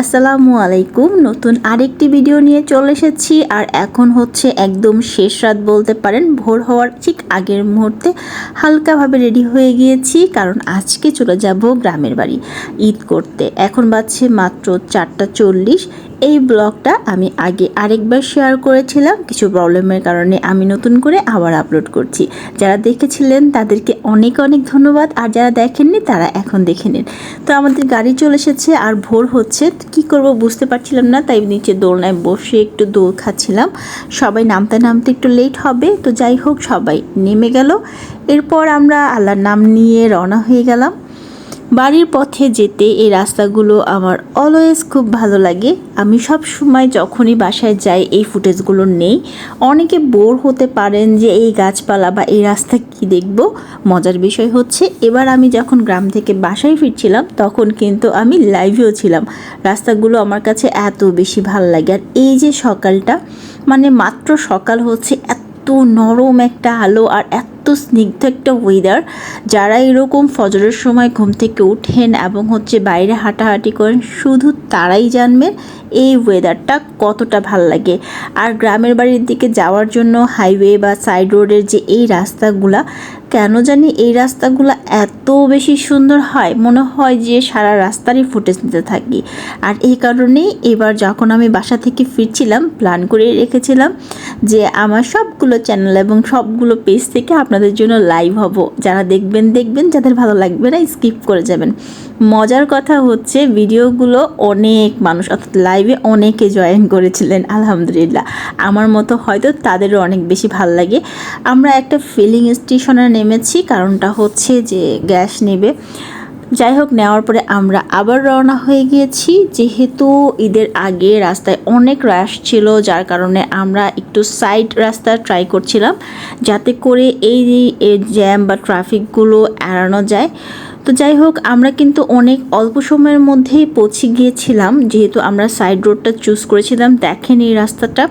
আসসালামু আলাইকুম নতুন আরেকটি ভিডিও নিয়ে চলে এসেছি। আর এখন হচ্ছে একদম শেষ রাত বলতে পারেন। ভোর হওয়ার ঠিক আগের মুহূর্তে হালকাভাবে রেডি হয়ে গিয়েছি। কারণ আজকে চলে যাব গ্রামের বাড়ি ঈদ করতে। এখন বাজছে মাত্র চারটা চল্লিশ। এই ব্লগটা আমি আগে আরেকবার শেয়ার করেছিলাম। কিছু প্রবলেমের কারণে আমি নতুন করে আবার আপলোড করছি। যারা দেখেছিলেন, তাদেরকে অনেক অনেক ধন্যবাদ। আর যারা দেখেননি, তারা এখন দেখে নিন। তো আমাদের গাড়ি চলে এসেছে আর ভোর হচ্ছে। কি করব বুঝতে পারছিলাম না, তাই নিচে দোলনায় বসে একটু দোল খাচ্ছিলাম। সবাই নামতে নামতে একটু লেট হবে। তো যাই হোক, সবাই নেমে গেল। এরপর আমরা আল্লাহর নাম নিয়ে রওনা হয়ে গেলাম। বাড়ির পথে যেতে এই রাস্তাগুলো আমার অলওয়েজ খুব ভালো লাগে। আমি সব সময় যখনই বাসায় যাই, এই ফুটেজগুলো নেই। অনেকে বোর হতে পারেন যে এই গাছপালা বা এই রাস্তা কি দেখব? মজার বিষয় হচ্ছে, এবার আমি যখন গ্রাম থেকে বাসায় ফিরছিলাম, তখন কিন্তু আমি লাইভেও ছিলাম। রাস্তাগুলো আমার কাছে এত বেশি ভালো লাগে। আর এই যে সকালটা মানে মাত্র সকাল হচ্ছে, এত নরম একটা আলো আর এত স্নিগ্ধ একটা ওয়েদার যারা এরকম ফজরের সময় ঘুম থেকে উঠেন এবং হচ্ছে বাইরে হাঁটাহাঁটি করেন, শুধু তারাই জানবেন এই ওয়েদারটা কতটা ভালো লাগে। আর গ্রামের বাড়ির দিকে যাওয়ার জন্য হাইওয়ে বা সাইড রোডের যে এই রাস্তাগুলা কেন জানি এই রাস্তাগুলো এত বেশি সুন্দর হয়। মনে হয় যে সারা রাস্তারই ফুটেজ নিতে থাকি। আর এই কারণেই এবার যখন আমি বাসা থেকে ফিরছিলাম প্ল্যান করে রেখেছিলাম যে আমার সবগুলো চ্যানেল এবং সবগুলো পেজ থেকে আপনাদের জন্য লাইভ হব। যারা দেখবেন দেখবেন, যাদের ভালো লাগবে না স্কিপ করে যাবেন। মজার কথা হচ্ছে ভিডিওগুলো অনেক মানুষ, অর্থাৎ লাইভে অনেকে জয়েন করেছিলেন, আলহামদুলিল্লাহ। আমার মতো হয়তো তাদেরও অনেক বেশি ভালো লাগে। আমরা একটা ফিলিং স্টেশনে নেমেছি, কারণটা হচ্ছে যে গ্যাস নেবে। যাই হোক, নেওয়ার পরে আমরা আবার রওনা হয়ে গিয়েছি। যেহেতু ঈদের আগে রাস্তায় অনেক রাশ ছিল, যার কারণে আমরা একটু সাইড রাস্তা ট্রাই করছিলাম, যাতে করে এই জ্যাম বা ট্রাফিকগুলো এড়ানো যায়। তো যাই হোক, আমরা কিন্তু অনেক অল্প সময়ের মধ্যেই পৌঁছে গিয়েছিলাম। যেহেতু আমরা সাইড রোডটা চুজ করেছিলাম, দেখেন এই রাস্তাটা।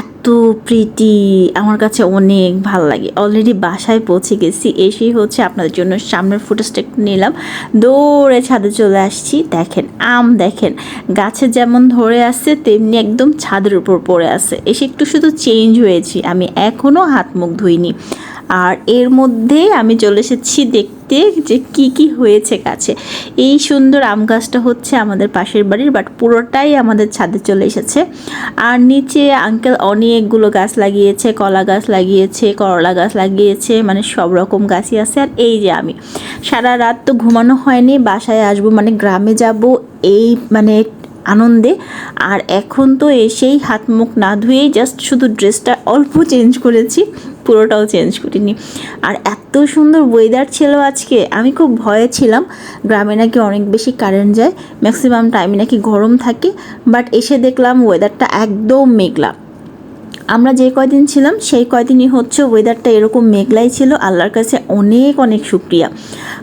এত প্রিটি আমার কাছে অনেক ভালো লাগে। অলরেডি বাসায় পৌঁছে গেছি, এসেই হচ্ছে আপনাদের জন্য সামনের ফুটেজটা নিলাম। দৌড়ে ছাদে চলে আসছি। দেখেন, আম দেখেন, গাছে যেমন ধরে আছে, তেমনি একদম ছাদের উপর পড়ে আছে। এসে একটু শুধু চেঞ্জ হয়েছি। আমি এখনও হাত মুখ ধুইনি। আর এর মধ্যে আমি চলে এসেছি দেখতে যে কি কি হয়েছে গাছে। এই সুন্দর আম গাছটা হচ্ছে আমাদের পাশের বাড়ির বাট পুরোটাই আমাদের ছাদে চলে এসেছে। আর নিচে আঙ্কেল অনেকগুলো গাছ লাগিয়েছে, কলা গাছ লাগিয়েছে, করলা গাছ লাগিয়েছে মানে সব রকম গাছই আছে। আর এই যে আমি, সারা রাত তো ঘুমানো হয়নি, বাসায় আসব মানে গ্রামে যাব এই মানে আনন্দে। আর এখন তো এসেই হাত মুখ না ধুয়েই জাস্ট শুধু ড্রেসটা অল্প চেঞ্জ করেছি। পুরোটাও চেঞ্জ করিনি। আর এত সুন্দর ওয়েদার ছিল আজকে, আমি খুব ভয়ে ছিলাম। গ্রামে নাকি অনেক বেশি কারেন্ট যায় ম্যাক্সিমাম টাইমে নাকি গরম থাকে বাট এসে দেখলাম ওয়েদারটা একদম মেঘলা। আমরা যে কয়দিন ছিলাম, সেই কয়দিনই হচ্ছে ওয়েদারটা এরকম মেঘলাই ছিল। আল্লাহর কাছে অনেক অনেক শুক্রিয়া।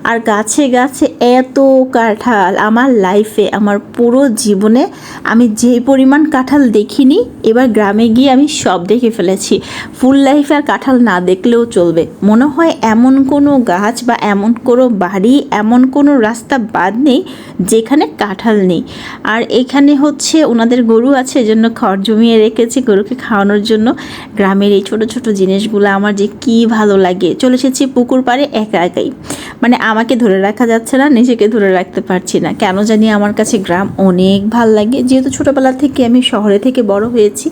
আর গাছে গাছে এত কাঁঠাল আমার লাইফে আমার পুরো জীবনে আমি যে পরিমাণ কাঁঠাল দেখিনি, এবার গ্রামে গিয়ে আমি সব দেখে ফেলেছি। ফুল লাইফে আর কাঁঠাল না দেখলেও চলবে। মনে হয় এমন কোনো গাছ বা এমন কোনো বাড়ি, এমন কোনো রাস্তা বাদ নেই যেখানে কাঁঠাল নেই। আর এখানে হচ্ছে ওনাদের গরু আছে, এজন্য খড় জমিয়ে রেখেছে, গরুকে খাওয়ানোর জন্য গ্রামের এই ছোট ছোট জিনিসগুলো আমার যে কি ভালো লাগে। চলে এসেছি পুকুর পাড়ে একা একাই। মানে আমাকে ধরে রাখা যাচ্ছে না, নিজেকে ধরে রাখতে পারছি না। কেন জানি আমার কাছে গ্রাম অনেক ভালো লাগে। যেহেতু ছোটোবেলা থেকে আমি শহরে থেকে বড় হয়েছি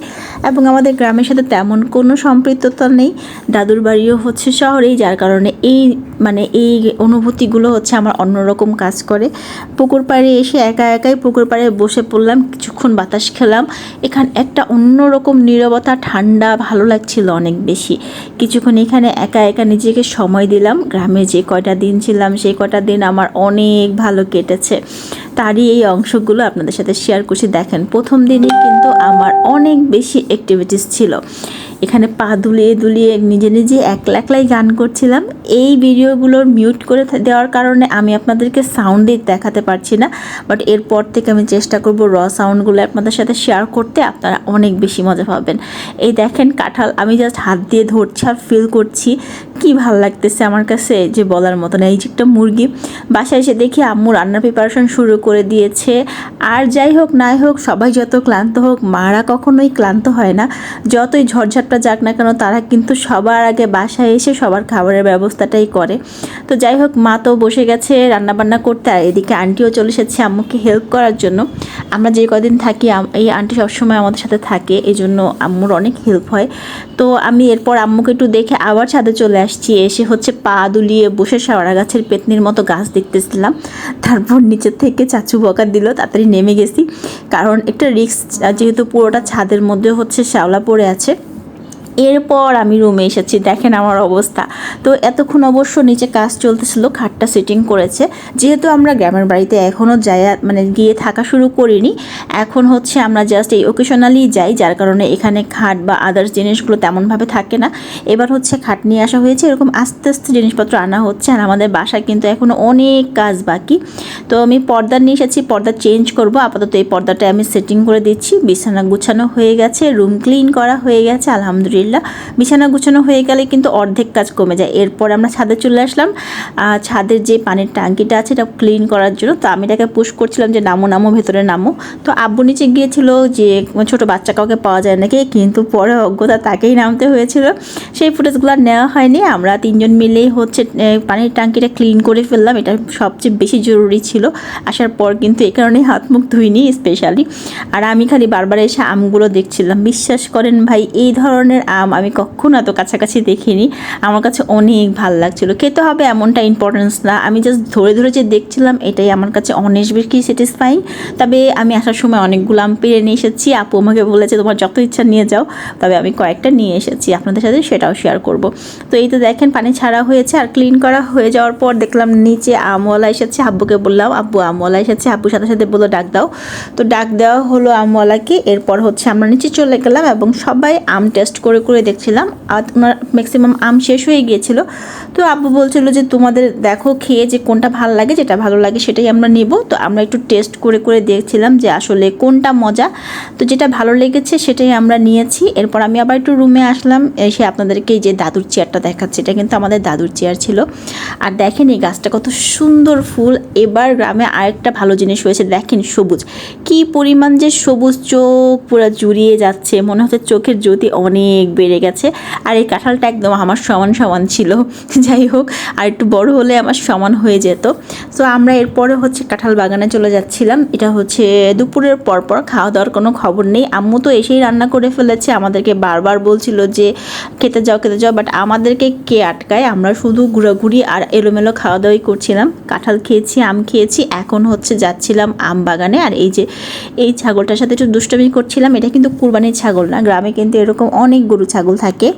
এবং আমাদের গ্রামের সাথে তেমন কোনো সম্পৃক্ততা নেই। দাদুর বাড়িও হচ্ছে শহরেই, যার কারণে এই মানে এই অনুভূতিগুলো হচ্ছে আমার অন্যরকম কাজ করে। পুকুর পাড়ে এসে একা একাই পুকুর পাড়ে বসে পড়লাম, কিছুক্ষণ বাতাস খেলাম। এখান একটা অন্যরকম নীরবতা ঠান্ডা ভালো লাগছিল অনেক বেশি। কিছুক্ষণ এখানে একা একা নিজেকে সময় দিলাম। গ্রামে যে কয়টা দিন ছিলাম, সেই কটা দিন আমার অনেক ভালো কেটেছে। তারই এই অংশগুলো আপনাদের সাথে শেয়ার করছি। দেখেন, প্রথম দিনই কিন্তু আমার অনেক বেশি অ্যাক্টিভিটিস ছিল। এখানে পা দুলিয়ে দুলিয়ে নিজে নিজে একলা একলাই গান করছিলাম। এই ভিডিওগুলোর মিউট করে দেওয়ার কারণে আমি আপনাদেরকে সাউন্ডে দেখাতে পারছি না বাট এরপর থেকে আমি চেষ্টা করব র সাউন্ডগুলো আপনাদের সাথে শেয়ার করতে, আপনারা অনেক বেশি মজা পাবেন। এই দেখেন কাঁঠাল, আমি জাস্ট হাত দিয়ে ধরছি আর ফিল করছি, কি ভালো লাগতেছে আমার কাছে যে বলার মতো না। এই যে একটা মুরগি, বাসায় এসে দেখি আম্মু রান্নার প্রিপারেশন শুরু করে দিয়েছে। আর যাই হোক, নাই হোক, সবাই যত ক্লান্ত হোক, মারা কখনোই ক্লান্ত হয় না। যতই ঝড়ঝাপটা যাক না কেন, তারা কিন্তু সবার আগে বাসায় এসে সবার খাবারের ব্যবস্থাটাই করে। তো যাই হোক, মা তো বসে গেছে রান্নাবান্না করতে আর এদিকে আন্টিও চলে এসেছে আম্মুকে হেল্প করার জন্য। আমরা যে কদিন থাকি এই আন্টি সবসময় আমাদের সাথে থাকে এই জন্য আম্মুর অনেক হেল্প হয়। তো আমি এরপর আম্মুকে একটু দেখে আবার ছাদে চলে আসছি, এসে হচ্ছে পা দুলিয়ে বসে সাওড়া গাছের পেতনির মতো গাছ দেখতেছিলাম। তারপর নিচের থেকে চাচু বকা দিল, তাড়াতাড়ি নেমে গেছি। কারণ একটা রিস্ক যেহেতু পুরোটা ছাদের মধ্যে হচ্ছে শ্যাওলা পড়ে আছে এরপর আমি রুমে এসেছি। দেখেন আমার অবস্থা। তো এতক্ষণ অবশ্য নিচে কাজ চলতেছিল, খাটটা সেটিং করেছে। যেহেতু আমরা গ্রামের বাড়িতে এখনও যাই মানে গিয়ে থাকা শুরু করিনি, এখন হচ্ছে আমরা জাস্ট এই ওকেশনালি যাই, যার কারণে এখানে খাট বা আদার্স জিনিসগুলো তেমনভাবে থাকে না। এবার হচ্ছে খাট নিয়ে আসা হয়েছে, এরকম আস্তে আস্তে জিনিসপত্র আনা হচ্ছে, আর আমাদের বাসায় কিন্তু এখনও অনেক কাজ বাকি। তো আমি পর্দা নিয়ে এসেছি, পর্দা চেঞ্জ করব। আপাতত এই পর্দাটা আমি সেটিং করে দিচ্ছি। বিছানা গুছানো হয়ে গেছে রুম ক্লিন করা হয়ে গেছে, আলহামদুলিল্লাহ। বিছানা গুছানো হয়ে গেলে কিন্তু অর্ধেক কাজ কমে যায়। এরপর আমরা ছাদে চলে আসলাম। ছাদের যে পানির ট্যাঙ্কিটা আছে, এটা ক্লিন করার জন্য। তো আমি এটাকে পুশ করছিলাম যে, নামো নামো, ভেতরে নামো। তো আব্বু নিচে গিয়েছিল যে, ছোট বাচ্চা কাউকে পাওয়া যায় নাকি? কিন্তু পরে অজ্ঞতা তাকেই নামতে হয়েছিল। সেই ফুটেজগুলো নেওয়া হয়নি। আমরা তিনজন মিলেই হচ্ছে পানির ট্যাঙ্কিটা ক্লিন করে ফেললাম। এটা সবচেয়ে বেশি জরুরি ছিল। আসার পর কিন্তু এই কারণে হাত মুখ ধুইনি স্পেশালি আর আমি খালি বারবার এসে আমগুলো দেখছিলাম। বিশ্বাস করেন ভাই, এই ধরনের আম, আমি কখনো এত কাছাকাছি দেখিনি। আমার কাছে অনেক ভালো লাগছিল। খেতে হবে এমনটা ইম্পর্টেন্স না। আমি জাস্ট ধরে ধরে যে দেখছিলাম, এটাই আমার কাছে অনেক বেশি স্যাটিসফাইং তবে আমি আসার সময় অনেকগুলো আম পেরে নিয়ে এসেছি। আপু আমাকে বলেছে, তোমার যত ইচ্ছা নিয়ে যাও। তবে আমি কয়েকটা নিয়ে এসেছি। আপনাদের সাথে সেটাও শেয়ার করব। তো এই তো দেখেন, পানি ছাড়া হয়েছে আর ক্লিন করা হয়ে যাওয়ার পর দেখলাম নিচে আমওয়ালা এসেছে। আব্বুকে বললাম, আব্বু, আমওয়ালা এসেছে। আব্বুর সাথে সাথে বলল, ডাক দাও। তো ডাক দেওয়া হলো আমওয়ালাকে। এরপর হচ্ছে আমরা নিচে চলে গেলাম এবং সবাই আম টেস্ট করে করে দেখছিলাম, আর ওনার ম্যাক্সিমাম আম শেষ হয়ে গিয়েছিল। তো আব্বু বলছিল যে, তোমাদের দেখো খেয়ে যে কোনটা ভালো লাগে, যেটা ভালো লাগে সেটাই আমরা নেব। তো আমরা একটু টেস্ট করে করে দেখছিলাম যে আসলে কোনটা মজা। তো যেটা ভালো লেগেছে সেটাই আমরা নিয়েছি। এরপর আমি আবার একটু রুমে আসলাম, এসে আপনাদেরকে যে দাদুর চেয়ারটা দেখাচ্ছে। এটা কিন্তু আমাদের দাদুর চেয়ার ছিল। আর দেখেন এই গাছটা কত সুন্দর ফুল। এবার গ্রামে আরেকটা ভালো জিনিস হয়েছে, দেখেন সবুজ। কি পরিমাণ যে সবুজ চোখ পুরো জুড়িয়ে যাচ্ছে, মনে হচ্ছে চোখের জ্যোতি অনেক বেড়ে গেছে। আর এই কাঁঠালটা একদম আমার সমান সমান ছিল। যাই হোক, আর একটু বড় হলে আমার সমান হয়ে যেত। তো আমরা এরপরে হচ্ছে কাঁঠাল বাগানে চলে যাচ্ছিলাম। এটা হচ্ছে দুপুরের পর পর খাওয়া দাওয়ার কোনো খবর নেই। আম্মু তো এসেই রান্না করে ফেলেছে। আমাদেরকে বারবার বলছিল যে, খেতে যাও খেতে যাও। বাট আমাদেরকে কে আটকায়? আমরা শুধু ঘোরাঘুরি আর এলোমেলো খাওয়া দাওয়াই করছিলাম। কাঁঠাল খেয়েছি, আম খেয়েছি। এখন হচ্ছে যাচ্ছিলাম আম বাগানে। আর এই যে, এই ছাগলটার সাথে একটু দুষ্টমি করছিলাম। এটা কিন্তু কুরবানির ছাগল না। গ্রামে কিন্তু এরকম অনেক ছাগল থাকে।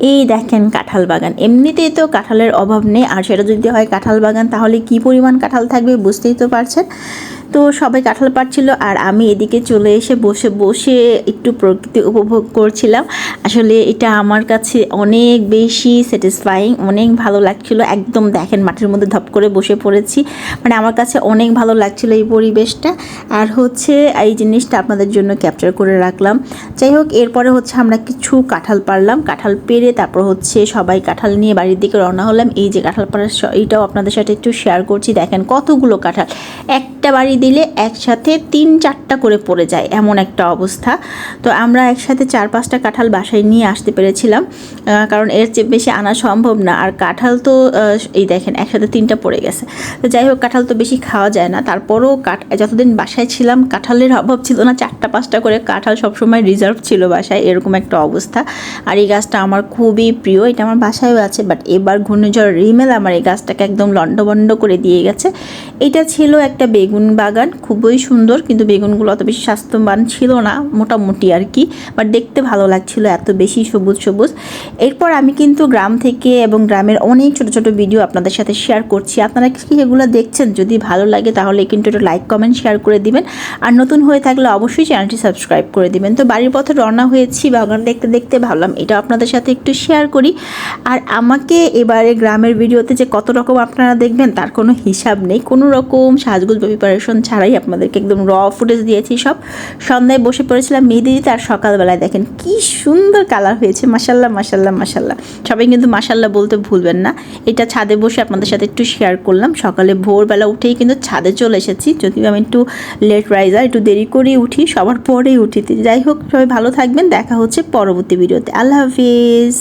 এই দেখেন কাঁঠাল বাগান। এমনিতেই তো কাঁঠালের অভাব নেই। আর সেটা যদি হয় কাঁঠাল বাগান, তাহলে কি পরিমাণ কাঁঠাল থাকবে বুঝতেই তো পারছেন। তো সবাই কাঁঠাল পাচ্ছিল আর আমি এদিকে চলে এসে বসে বসে একটু প্রকৃতি উপভোগ করছিলাম। আসলে এটা আমার কাছে অনেক বেশি স্যাটিসফাইং অনেক ভালো লাগছিল। একদম দেখেন মাঠের মধ্যে ধপ করে বসে পড়েছি। মানে আমার কাছে অনেক ভালো লাগছিল এই পরিবেশটা। আর হচ্ছে এই জিনিসটা আপনাদের জন্য ক্যাপচার করে রাখলাম। যাই হোক, এরপরে হচ্ছে আমরা কিছু কাঁঠাল পারলাম কাঁঠাল পেরে তারপর হচ্ছে সবাই কাঁঠাল নিয়ে বাড়ির দিকে রওনা হলাম। এই যে কাঁঠাল পাড়ার এইটাও আপনাদের সাথে একটু শেয়ার করছি। দেখেন কতগুলো কাঁঠাল। একটা বাড়ি দিলে একসাথে তিন চারটা করে পড়ে যায়, এমন একটা অবস্থা। তো আমরা একসাথে চার পাঁচটা কাঁঠাল বাসায় নিয়ে আসতে পেরেছিলাম কারণ এর চেয়ে বেশি আনা সম্ভব না। আর কাঁঠাল তো এই দেখেন, একসাথে তিনটা পড়ে গেছে। তো যাই হোক, কাঁঠাল তো বেশি খাওয়া যায় না। তারপরও কাঠ, যতদিন বাসায় ছিলাম, কাঁঠালের অভাব ছিল না। চারটা পাঁচটা করে কাঁঠাল সবসময় রিজার্ভ ছিল বাসায়, এরকম একটা অবস্থা। আর এই গাছটা আমার খুবই প্রিয়। এটা আমার বাসায়ও আছে বাট এবার ঘূর্ণিঝড় রিমেল আমার এই গাছটাকে একদম লন্ডভন্ড করে দিয়ে গেছে। এটা ছিল একটা বেগুন বাগান খুবই সুন্দর, কিন্তু বেগুনগুলো অত বেশি স্বাস্থ্যবান ছিল না, মোটামুটি আর কি। বাট দেখতে ভালো লাগছিল, এত বেশি সবুজ সবুজ। এরপর আমি কিন্তু গ্রাম থেকে এবং গ্রামের অনেক ছোট ছোট ভিডিও আপনাদের সাথে শেয়ার করছি। আপনারা কি এগুলো দেখছেন? যদি ভালো লাগে তাহলে কিন্তু একটু লাইক কমেন্ট শেয়ার করে দিবেন। আর নতুন হয়ে থাকলে অবশ্যই চ্যানেলটি সাবস্ক্রাইব করে দিবেন। তো বাড়ির পথে রওনা হয়েছি, বাগান দেখতে দেখতে ভাবলাম এটা আপনাদের সাথে একটু শেয়ার করি। আর আমাকে এবারে গ্রামের ভিডিওতে যে কত রকম আপনারা দেখবেন, তার কোনো হিসাব নেই। কোনো রকম সাজগুজ প্রিপারেশন প্রিপারেশন ছাড়াই আপনাদেরকে একদম র ফুটেজ দিয়েছি সব। সন্ধ্যায় বসে পড়েছিলাম মেহেদি দিতে আর সকালবেলায় দেখেন কি সুন্দর কালার হয়েছে। মাসাল্লাহ মাসাল্লাহ মাসাল্লাহ সবাই কিন্তু মাসাল্লাহ বলতে ভুলবেন না। এটা ছাদে বসে আপনাদের সাথে একটু শেয়ার করলাম। সকালে ভোরবেলা উঠেই কিন্তু ছাদে চলে এসেছি। যদিও আমি একটু লেট রাইজার একটু দেরি করেই উঠি, সবার পরেই উঠি। যাই হোক, সবাই ভালো থাকবেন। দেখা হচ্ছে পরবর্তী ভিডিওতে। আল্লাহ হাফিজ।